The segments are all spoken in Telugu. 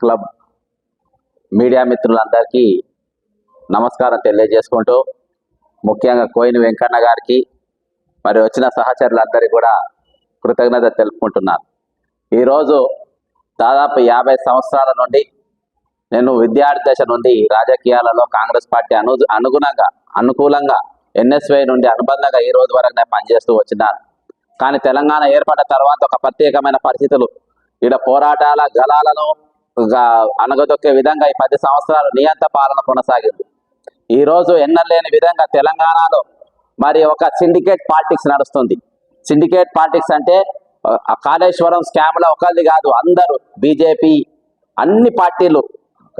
క్లబ్ మీడియా మిత్రులందరికీ నమస్కారం తెలియజేసుకుంటూ ముఖ్యంగా కోయిన వెంకన్న గారికి మరి వచ్చిన సహచరులందరికీ కూడా కృతజ్ఞత తెలుపుకుంటున్నాను. ఈరోజు దాదాపు యాభై సంవత్సరాల నుండి నేను విద్యార్థి దశ నుండి రాజకీయాలలో కాంగ్రెస్ పార్టీ అను అనుగుణంగా అనుకూలంగా ఎన్ఎస్వై నుండి అనుబంధంగా ఈ రోజు వరకు నేను పనిచేస్తూ వచ్చినాను. కానీ తెలంగాణ ఏర్పడిన తర్వాత ఒక ప్రత్యేకమైన పరిస్థితులు. ఇక్కడ పోరాటాల గలాలను అనగదొక్కే విధంగా ఈ పది సంవత్సరాలు నియంత పాలన కొనసాగింది. ఈ రోజు ఎన్నలేని విధంగా తెలంగాణలో మరి ఒక సిండికేట్ పాలిటిక్స్ నడుస్తుంది. సిండికేట్ పాలిటిక్స్ అంటే ఆ, కాళేశ్వరం స్కామ్లో ఒకరిది కాదు అందరూ బీజేపీ అన్ని పార్టీలు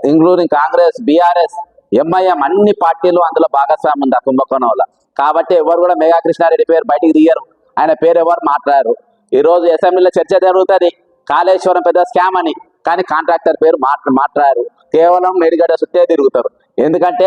ఇంక్లూడింగ్ కాంగ్రెస్ బీఆర్ఎస్ ఎంఐఎం అన్ని పార్టీలు అందులో భాగస్వామ్యం ఉంది ఆ కుంభకోణంలో. కాబట్టి ఎవరు కూడా మేఘా కృష్ణారెడ్డి పేరు బయటికి దిగారు ఆయన పేరు ఎవరు మాట్లాడారు. ఈరోజు అసెంబ్లీలో చర్చ జరుగుతుంది. కాళేశ్వరం పెద్ద స్కామ్ అని. కానీ కాంట్రాక్టర్ పేరు మాట్లా మాట్లాడారు. కేవలం నెడిగడ చుట్టే తిరుగుతారు. ఎందుకంటే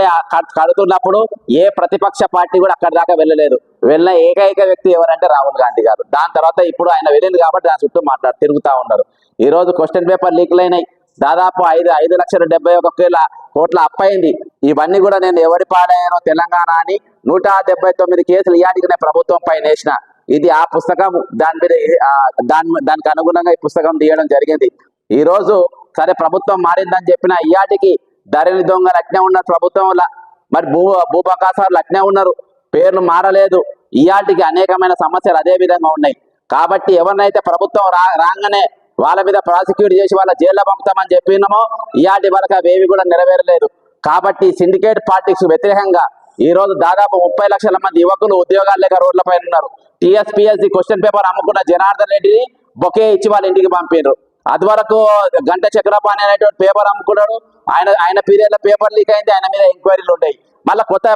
కడుతున్నప్పుడు ఏ ప్రతిపక్ష పార్టీ కూడా అక్కడి దాకా వెళ్ళలేదు. వెళ్ళిన ఏకైక వ్యక్తి ఎవరంటే రాహుల్ గాంధీ గారు. దాని తర్వాత ఇప్పుడు ఆయన వెళ్ళింది కాబట్టి దాని చుట్టూ మాట్లాడు తిరుగుతూ ఉన్నారు. ఈ రోజు క్వశ్చన్ పేపర్ లీక్లు అయినాయి. దాదాపు ఐదు ఐదు లక్షల డెబ్బై ఒక వేల కోట్ల అప్పయింది. ఇవన్నీ కూడా నేను ఎవరి పాడాను తెలంగాణ అని నూట డెబ్బై తొమ్మిది కేసులు ఇయాటికి నేను ప్రభుత్వం పైన వేసిన. ఇది ఆ పుస్తకం దాని మీద దాని దానికి అనుగుణంగా ఈ పుస్తకం తీయడం జరిగింది. ఈరోజు సరే ప్రభుత్వం మారిందని చెప్పిన ఇయాటికి ధరణి దొంగలు అట్నే ఉన్నారు ప్రభుత్వంలో మరి భూ భూపకాసారులు అట్నే ఉన్నారు. పేర్లు మారలేదు. ఇయాటికి అనేకమైన సమస్యలు అదే విధంగా ఉన్నాయి. కాబట్టి ఎవరినైతే ప్రభుత్వం రా రాగానే వాళ్ళ మీద ప్రాసిక్యూట్ చేసి వాళ్ళ జైల్లో పంపుతామని చెప్పినామో ఇయాటి వరకు అవేవి కూడా నెరవేరలేదు. కాబట్టి సిండికేట్ పార్టీస్ వ్యతిరేకంగా ఈ రోజు దాదాపు ముప్పై లక్షల మంది యువకులు ఉద్యోగాలు లేక రోడ్లపై ఉన్నారు. టిఎస్పిఎస్సి క్వశ్చన్ పేపర్ అమ్ముకున్న జనార్దన్ రెడ్డిని బొకే ఇచ్చి వాళ్ళ ఇంటికి పంపిండ్రు అది వరకు గంట చక్రపాణి అనేటువంటి పేపర్ అమ్ముకున్నాడు. ఆయన ఆయన పీరియడ్ పేపర్ లీక్ అయింది ఆయన మీద ఎంక్వైరీలు ఉంటాయి మళ్ళీ కొత్త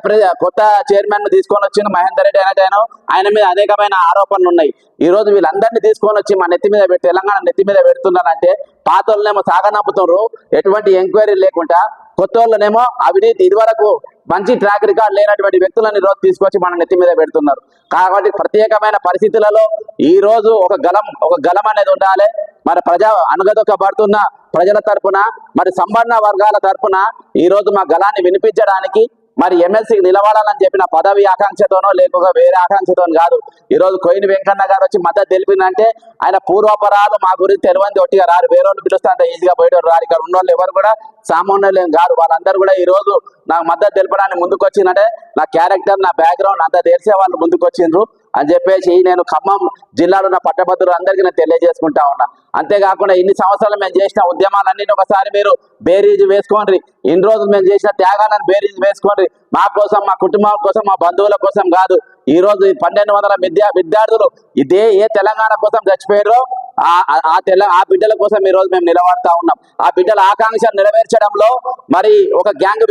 కొత్త చైర్మన్ను తీసుకొని వచ్చిన మహేందర్ రెడ్డి అనేటైనా ఆయన మీద అనేకమైన ఆరోపణలు ఉన్నాయి. ఈ రోజు వీళ్ళందరినీ తీసుకొని వచ్చి మా నెత్తి మీద పెట్టి తెలంగాణ నెత్తి మీద పెడుతున్నారంటే పాత వాళ్ళనేమో సాగనంపుతున్నారు ఎటువంటి ఎంక్వైరీ లేకుండా కొత్త వాళ్ళనేమో అవినీతి ఇదివరకు మంచి ట్రాక్ రికార్డ్ లేనటువంటి వ్యక్తులను రోజు తీసుకొచ్చి మన నెత్తి మీద పెడుతున్నారు. కాబట్టి ప్రత్యేకమైన పరిస్థితులలో ఈ రోజు ఒక గలం ఒక గలం అనేది ఉండాలి. మన ప్రజా అనుగదొక్కబడుతున్న ప్రజల తరపున మరి సంబంధ వర్గాల తరపున ఈరోజు మా గలాన్ని వినిపించడానికి మరి ఎమ్మెల్సీకి నిలబడాలని చెప్పిన పదవి ఆకాంక్షతోనో లేకపోతే వేరే ఆకాంక్షతో కాదు. ఈ రోజు కోయిని వెంకన్న గారు వచ్చి మద్దతు తెలిపిందంటే ఆయన పూర్వపరాలు మా గురించి తెలివంది ఒట్టిగా రారు. వేరే వాళ్ళు పిలుస్తే అంత ఈజీగా పోయేటోరు రారు. ఇక్కడ ఉన్న వాళ్ళు ఎవరు కూడా సామాన్యులేం కాదు వాళ్ళందరూ కూడా ఈ రోజు నాకు మద్దతు తెలపడానికి ముందుకు వచ్చిందంటే నా క్యారెక్టర్ నా బ్యాక్గ్రౌండ్ అంతా తెలిసే వాళ్ళు ముందుకు వచ్చిండ్రు అని చెప్పేసి నేను ఖమ్మం జిల్లాలో ఉన్న పట్టభద్రులు అందరికీ నేను తెలియజేసుకుంటా ఉన్నా. అంతేకాకుండా ఇన్ని సంవత్సరాలు మేము చేసిన ఉద్యమాలన్నీ ఒకసారి మీరు బేరీజ్ వేసుకోండి. ఇన్ని రోజులు మేము చేసిన త్యాగాలను బేరీజ్ వేసుకోండి. మా కోసం మా కుటుంబం కోసం మా బంధువుల కోసం కాదు. ఈ రోజు పన్నెండు వందల విద్యా విద్యార్థులు ఇదే ఏ తెలంగాణ కోసం చచ్చిపోయారో ఆ తెల్ల ఆ బిడ్డల కోసం ఈ రోజు మేము నిలబడతా ఉన్నాం. ఆ బిడ్డల ఆకాంక్ష నెరవేర్చడంలో మరి ఒక గ్యాంగ్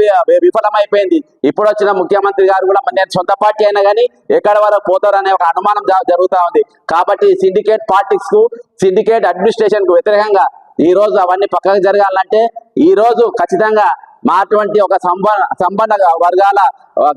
విఫలమైపోయింది. ఇప్పుడు వచ్చిన ముఖ్యమంత్రి గారు కూడా నేను సొంత పార్టీ అయినా కానీ ఎక్కడ వరకు పోతారు అనే ఒక అనుమానం జరుగుతూ ఉంది. కాబట్టి సిండికేట్ పార్టీస్కు సిండికేట్ అడ్మినిస్ట్రేషన్కు వ్యతిరేకంగా ఈ రోజు అవన్నీ పక్కకు జరగాలంటే ఈ రోజు ఖచ్చితంగా మా అటువంటి ఒక సంబ సంబంధ వర్గాల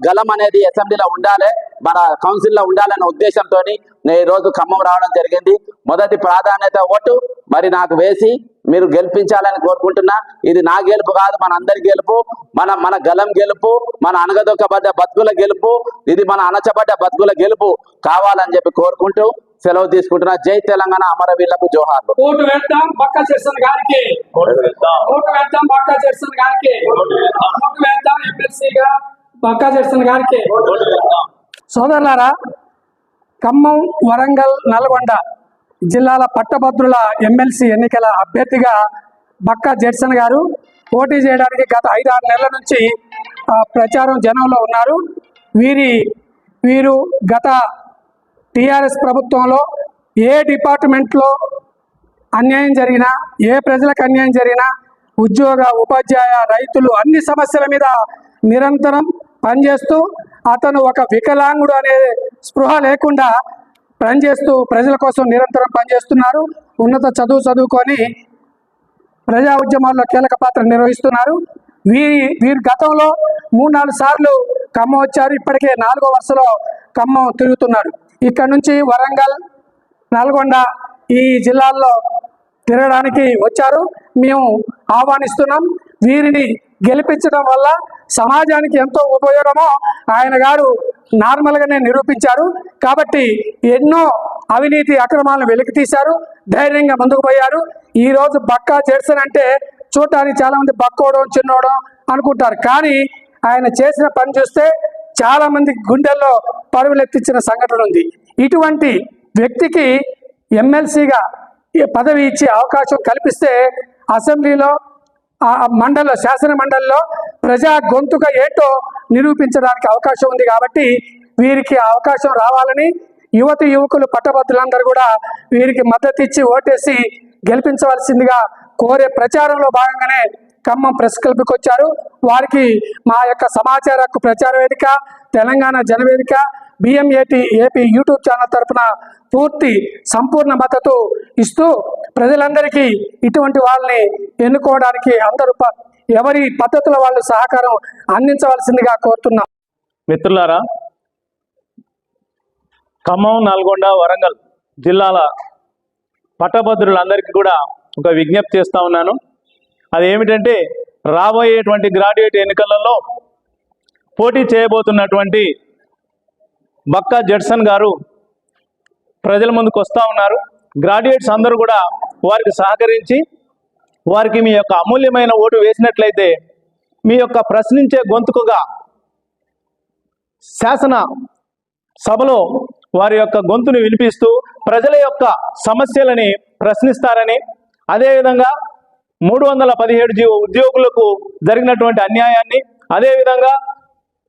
గలం అనేది అసెంబ్లీలో ఉండాలి. మన కౌన్సిల్లో ఉండాలనే ఉద్దేశంతో నేను ఈ రోజు ఖమ్మం రావడం జరిగింది. మొదటి ప్రాధాన్యత ఓటు మరి నాకు వేసి మీరు గెలిపించాలని కోరుకుంటున్నా. ఇది నా గెలుపు కాదు మన అందరి గెలుపు మన మన గలం గెలుపు మన అనగదొక్కబడ్డ బతుకుల గెలుపు ఇది మన అణచబడ్డ బతుకుల గెలుపు కావాలని చెప్పి కోరుకుంటూ సెలవు తీసుకుంటున్నా. జై తెలంగాణ అమరవీళ్ళకు జోహార్లు. ఓటు వేద్దాం బక్క చేసిన గారికి. ఓటు వేద్దాం. బక్క చేసిన గారికి. ఓటు వేద్దాం. ఎమ్మెల్సీగా బక్క చేసిన గారికి. సోదరులారా ఖమ్మం వరంగల్ నల్గొండ జిల్లాల పట్టభద్రుల ఎమ్మెల్సీ ఎన్నికల అభ్యర్థిగా బక్క జెడ్సన్ గారు పోటీ చేయడానికి గత ఐదు ఆరు నెలల నుంచి ప్రచారం జనంలో ఉన్నారు. వీరి వీరు గత టీఆర్ఎస్ ప్రభుత్వంలో ఏ డిపార్ట్మెంట్లో అన్యాయం జరిగినా ఏ ప్రజలకు అన్యాయం జరిగినా ఉద్యోగ ఉపాధ్యాయ రైతులు అన్ని సమస్యల మీద నిరంతరం పనిచేస్తూ అతను ఒక వికలాంగుడు అనే స్పృహ లేకుండా పనిచేస్తూ ప్రజల కోసం నిరంతరం పనిచేస్తున్నారు. ఉన్నత చదువు చదువుకొని ప్రజా ఉద్యమాల్లో కీలక పాత్ర నిర్వహిస్తున్నారు. వీరి వీరు గతంలో మూడు నాలుగు సార్లు ఖమ్మం వచ్చారు. ఇప్పటికే నాలుగో వరుసలో ఖమ్మం తిరుగుతున్నారు. ఇక్కడ నుంచి వరంగల్ నల్గొండ ఈ జిల్లాల్లో తిరగడానికి వచ్చారు. మేము ఆహ్వానిస్తున్నాం. వీరిని గెలిపించడం వల్ల సమాజానికి ఎంతో ఉపయోగమో ఆయన గారు నార్మల్గానే నిరూపించారు. కాబట్టి ఎన్నో అవినీతి అక్రమాలను వెలికి తీశారు. ధైర్యంగా ముందుకు పోయారు. ఈరోజు బక్కా జెర్సన్ అంటే చూడటానికి చాలామంది బక్కోవడం చిన్నోవడం అనుకుంటారు. కానీ ఆయన చేసిన పని చూస్తే చాలామంది గుండెల్లో పరువులెత్తించిన సంఘటన ఉంది. ఇటువంటి వ్యక్తికి ఎమ్మెల్సీగా పదవి ఇచ్చే అవకాశం కల్పిస్తే అసెంబ్లీలో ఆ మండలిలో శాసన మండలిలో ప్రజా గొంతుక ఏంటో నిరూపించడానికి అవకాశం ఉంది కాబట్టి వీరికి ఆ అవకాశం రావాలని యువతి యువకులు పట్టభద్రులందరూ కూడా వీరికి మద్దతు ఇచ్చి ఓటేసి గెలిపించవలసిందిగా కోరే ప్రచారంలో భాగంగానే ఖమ్మం ప్రెస్ క్లబ్కి వచ్చారు. వారికి మా యొక్క సమాచార ప్రచార వేదిక Telangana Janavedika BMAT AP YouTube channel తరపున పూర్తి సంపూర్ణ మద్దతు ఇస్తూ ప్రజలందరికీ ఇటువంటి వాళ్ళని ఎన్నుకోవడానికి అందరూ ఎవరి పద్ధతుల వాళ్ళు సహకారం అందించవలసిందిగా కోరుతున్నాం. మిత్రులారా ఖమ్మం నల్గొండ వరంగల్ జిల్లాల పట్టభద్రులందరికీ కూడా ఒక విజ్ఞప్తి చేస్తా ఉన్నాను. అది ఏమిటంటే రాబోయేటువంటి గ్రాడ్యుయేట్ ఎన్నికలలో పోటీ చేయబోతున్నటువంటి బక్కా జడ్సన్ గారు ప్రజల ముందుకు వస్తూ ఉన్నారు. గ్రాడ్యుయేట్స్ అందరూ కూడా వారికి సహకరించి వారికి మీ యొక్క అమూల్యమైన ఓటు వేసినట్లయితే మీ యొక్క ప్రశ్నించే గొంతుకుగా శాసన సభలో వారి యొక్క గొంతును వినిపిస్తూ ప్రజల యొక్క సమస్యలని ప్రశ్నిస్తారని అదేవిధంగా మూడు వందల పదిహేడు జీవో ఉద్యోగులకు జరిగినటువంటి అన్యాయాన్ని అదేవిధంగా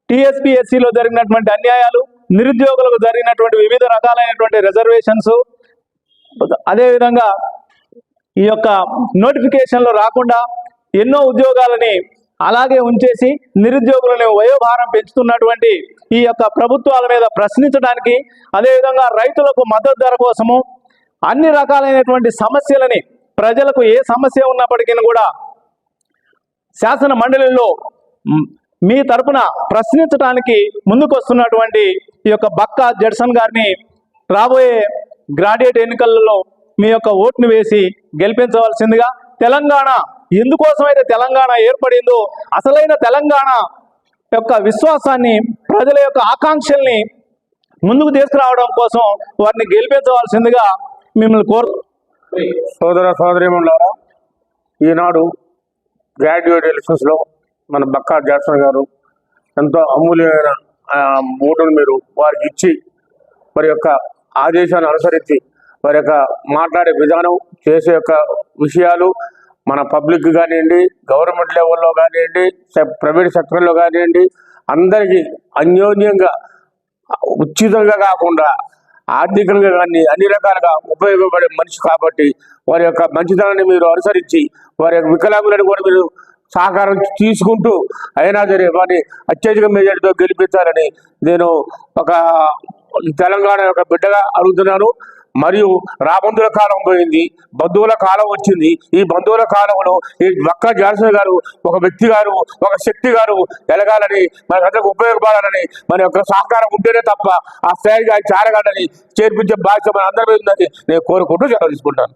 టీఎస్పీఎస్సీలో జరిగినటువంటి అన్యాయాలు నిరుద్యోగులకు జరిగినటువంటి వివిధ రకాలైనటువంటి రిజర్వేషన్స్ అదేవిధంగా ఈ యొక్క నోటిఫికేషన్లు రాకుండా ఎన్నో ఉద్యోగాలని అలాగే ఉంచేసి నిరుద్యోగులని వయోభారం పెంచుతున్నటువంటి ఈ యొక్క ప్రభుత్వాల మీద ప్రశ్నించడానికి అదేవిధంగా రైతులకు మద్దతు ధర కోసము అన్ని రకాలైనటువంటి సమస్యలని ప్రజలకు ఏ సమస్య ఉన్నప్పటికీ కూడా శాసన మండలిలో మీ తరపున ప్రశ్నించడానికి ముందుకు వస్తున్నటువంటి ఈ యొక్క బక్కా జడ్సన్ గారిని రాబోయే గ్రాడ్యుయేట్ ఎన్నికలలో మీ యొక్క ఓటును వేసి గెలిపించవలసిందిగా తెలంగాణ ఎందుకోసమైతే తెలంగాణ ఏర్పడిందో అసలైన తెలంగాణ యొక్క విశ్వాసాన్ని ప్రజల యొక్క ఆకాంక్షల్ని ముందుకు తీసుకురావడం కోసం వారిని గెలిపించవలసిందిగా మిమ్మల్ని కోరు సోదర సోదరిమణులారా ఈనాడు గ్రాడ్యుయేట్ ఎలక్షన్స్లో మన బక్కా జాక్సన్ గారు ఎంతో అమూల్యమైన ఓటును మీరు వారికి ఇచ్చి వారి యొక్క ఆదేశాన్ని అనుసరించి వారి యొక్క మాట్లాడే విధానం చేసే యొక్క విషయాలు మన పబ్లిక్ కానివ్వండి గవర్నమెంట్ లెవెల్లో కానివ్వండి ప్రైవేట్ సెక్టర్లో కానివ్వండి అందరికీ అన్యోన్యంగా ఉచితంగా కాకుండా ఆర్థికంగా కానీ అన్ని రకాలుగా ఉపయోగపడే మనిషి కాబట్టి వారి యొక్క మంచితనాన్ని మీరు అనుసరించి వారి యొక్క వికలాంగులను కూడా మీరు సహకారం తీసుకుంటూ అయినా సరే వారిని అత్యధిక మెజార్టీతో గెలిపించాలని నేను ఒక తెలంగాణ యొక్క బిడ్డగా అడుగుతున్నాను. మరియు రాబంధుల కాలం పోయింది బంధువుల కాలం వచ్చింది. ఈ బంధువుల కాలంలో ఈ మక్క జాన్సన్ గారు ఒక వ్యక్తి గారు ఒక శక్తి గారు ఎలగాలని మనకందరికి ఉపయోగపడాలని మన యొక్క సహకారం ఉంటేనే తప్ప ఆ స్థాయిగా చేరగాలని చేర్పించే బాధ్యత మన అందరి మీద ఉందని నేను కోరుకుంటూ సెలవు తీసుకుంటాను.